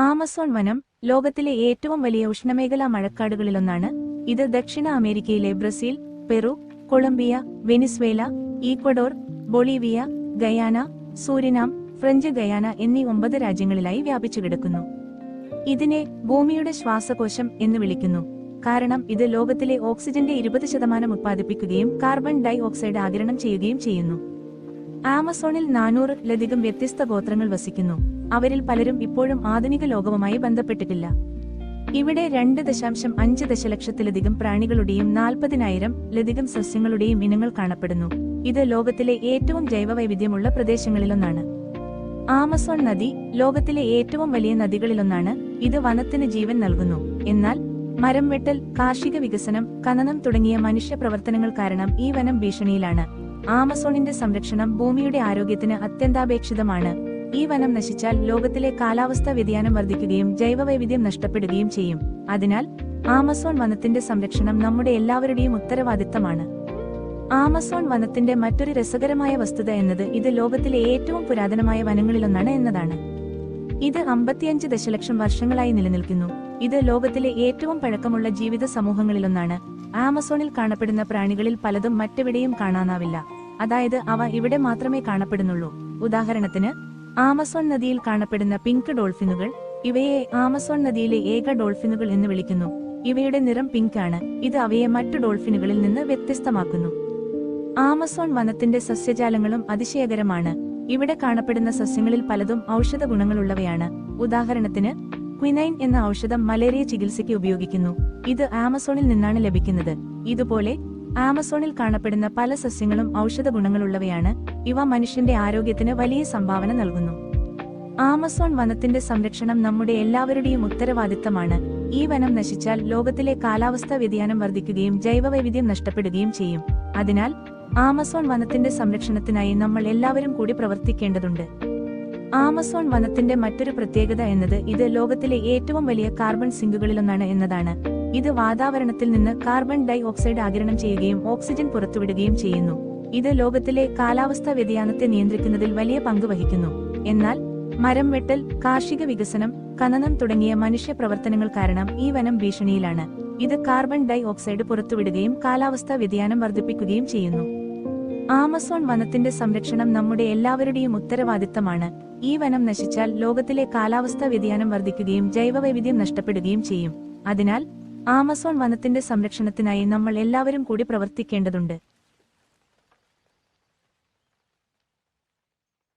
Amazon വനം ലോകത്തിലെ ഏറ്റവും വലിയ ഉഷ്ണമേഖലാ മഴക്കാടുകളിലൊന്നാണ്. ഇത് ദക്ഷിണ അമേരിക്കയിലെ Brazil Peru Colombia Venezuela Ecuador Bolivia Guyana Suriname French Guiana എന്നീ ഒമ്പത് രാജ്യങ്ങളിലായി വ്യാപിച്ചു കിടക്കുന്നു. ഇതിനെ ഭൂമിയുടെ ശ്വാസകോശം എന്ന് വിളിക്കുന്നു. കാരണം ഇത് ലോകത്തിലെ ഓക്സിജന്റെ ഇരുപത് ശതമാനം ഉത്പാദിപ്പിക്കുകയും കാർബൺ ഡൈ ഓക്സൈഡ് ആഗിരണം ചെയ്യുകയും ചെയ്യുന്നു. ആമസോണിൽ നാനൂറിലധികം വ്യത്യസ്ത ഗോത്രങ്ങൾ വസിക്കുന്നു. അവരിൽ പലരും ഇപ്പോഴും ആധുനിക ലോകവുമായി ബന്ധപ്പെട്ടിട്ടില്ല. ഇവിടെ രണ്ട് ദശാംശം അഞ്ച് ദശലക്ഷത്തിലധികം പ്രാണികളുടെയും നാൽപ്പതിനായിരം ലധികം സസ്യങ്ങളുടെയും ഇനങ്ങൾ കാണപ്പെടുന്നു. ഇത് ലോകത്തിലെ ഏറ്റവും ജൈവവൈവിധ്യമുള്ള പ്രദേശങ്ങളിലൊന്നാണ്. ആമസോൺ നദി ലോകത്തിലെ ഏറ്റവും വലിയ നദികളിലൊന്നാണ്. ഇത് വനത്തിന് ജീവൻ നൽകുന്നു. എന്നാൽ മരം വെട്ടൽ കാർഷിക വികസനം ഖനനം തുടങ്ങിയ മനുഷ്യ പ്രവർത്തനങ്ങൾ കാരണം ഈ വനം ഭീഷണിയിലാണ്. ആമസോണിന്റെ സംരക്ഷണം ഭൂമിയുടെ ആരോഗ്യത്തിന് അത്യന്താപേക്ഷിതമാണ്. ഈ വനം നശിച്ചാൽ ലോകത്തിലെ കാലാവസ്ഥാ വ്യതിയാനം വർദ്ധിക്കുകയും ജൈവവൈവിധ്യം നഷ്ടപ്പെടുകയും ചെയ്യും. അതിനാൽ ആമസോൺ വനത്തിന്റെ സംരക്ഷണം നമ്മുടെ എല്ലാവരുടെയും ഉത്തരവാദിത്തമാണ്. ആമസോൺ വനത്തിന്റെ മറ്റൊരു രസകരമായ വസ്തുത എന്നത് ഇത് ലോകത്തിലെ ഏറ്റവും പുരാതനമായ വനങ്ങളിലൊന്നാണ് എന്നതാണ്. ഇത് അമ്പത്തിയഞ്ച് ദശലക്ഷം വർഷങ്ങളായി നിലനിൽക്കുന്നു. ഇത് ലോകത്തിലെ ഏറ്റവും പഴക്കമുള്ള ജീവിത സമൂഹങ്ങളിലൊന്നാണ്. ആമസോണിൽ കാണപ്പെടുന്ന പ്രാണികളിൽ പലതും മറ്റെവിടെയും കാണാനാവില്ല. അതായത് അവ ഇവിടെ മാത്രമേ കാണപ്പെടുന്നുള്ളൂ. ഉദാഹരണത്തിന് ആമസോൺ നദിയിൽ കാണപ്പെടുന്ന പിങ്ക് ഡോൾഫിനുകൾ ഇവയെ ആമസോൺ നദിയിലെ ഏക ഡോൾഫിനുകൾ എന്ന് വിളിക്കുന്നു. ഇവയുടെ നിറം പിങ്ക് ആണ് ഇത് അവയെ മറ്റു ഡോൾഫിനുകളിൽ നിന്ന് വ്യത്യസ്തമാക്കുന്നു. ആമസോൺ വനത്തിന്റെ സസ്യജാലങ്ങളും അതിശയകരമാണ്. ഇവിടെ കാണപ്പെടുന്ന സസ്യങ്ങളിൽ പലതും ഔഷധ ഗുണങ്ങളുള്ളവയാണ്. ഉദാഹരണത്തിന് ക്വിനൈൻ എന്ന ഔഷധം മലേറിയ ചികിത്സയ്ക്ക് ഉപയോഗിക്കുന്നു. ഇത് ആമസോണിൽ നിന്നാണ് ലഭിക്കുന്നത്. ഇതുപോലെ ആമസോണിൽ കാണപ്പെടുന്ന പല സസ്യങ്ങളും ഔഷധ ഗുണങ്ങളുള്ളവയാണ്. ഇവ മനുഷ്യന്റെ ആരോഗ്യത്തിന് വലിയ സംഭാവന നൽകുന്നു. ആമസോൺ വനത്തിന്റെ സംരക്ഷണം നമ്മുടെ എല്ലാവരുടെയും ഉത്തരവാദിത്തമാണ്. ഈ വനം നശിച്ചാൽ ലോകത്തിലെ കാലാവസ്ഥാ വ്യതിയാനം വർദ്ധിക്കുകയും ജൈവവൈവിധ്യം നഷ്ടപ്പെടുകയും ചെയ്യും. അതിനാൽ ആമസോൺ വനത്തിന്റെ സംരക്ഷണത്തിനായി നമ്മൾ എല്ലാവരും കൂടി പ്രവർത്തിക്കേണ്ടതുണ്ട്. ആമസോൺ വനത്തിന്റെ മറ്റൊരു പ്രത്യേകത എന്നത് ഇത് ലോകത്തിലെ ഏറ്റവും വലിയ കാർബൺ സിങ്കുകളിലൊന്നാണ് എന്നതാണ്. ഇത് വാതാവരണത്തിൽ നിന്ന് കാർബൺ ഡൈ ഓക്സൈഡ് ആഗിരണം ചെയ്യുകയും ഓക്സിജൻ പുറത്തുവിടുകയും ചെയ്യുന്നു. ഇത് ലോകത്തിലെ കാലാവസ്ഥാ വ്യതിയാനത്തെ നിയന്ത്രിക്കുന്നതിൽ വലിയ പങ്ക് വഹിക്കുന്നു. എന്നാൽ മരം വെട്ടൽ കാർഷിക വികസനം ഖനനം തുടങ്ങിയ മനുഷ്യ പ്രവർത്തനങ്ങൾ കാരണം ഈ വനം ഭീഷണിയിലാണ്. ഇത് കാർബൺ ഡൈ ഓക്സൈഡ് പുറത്തുവിടുകയും കാലാവസ്ഥാ വ്യതിയാനം വർദ്ധിപ്പിക്കുകയും ചെയ്യുന്നു. ആമസോൺ വനത്തിന്റെ സംരക്ഷണം നമ്മുടെ എല്ലാവരുടെയും ഉത്തരവാദിത്തമാണ്. ഈ വനം നശിച്ചാൽ ലോകത്തിലെ കാലാവസ്ഥാ വ്യതിയാനം വർദ്ധിക്കുകയും ജൈവവൈവിധ്യം നഷ്ടപ്പെടുകയും ചെയ്യും. അതിനാൽ ആമസോൺ വനത്തിന്റെ സംരക്ഷണത്തിനായി നമ്മൾ എല്ലാവരും കൂടി പ്രവർത്തിക്കേണ്ടതുണ്ട്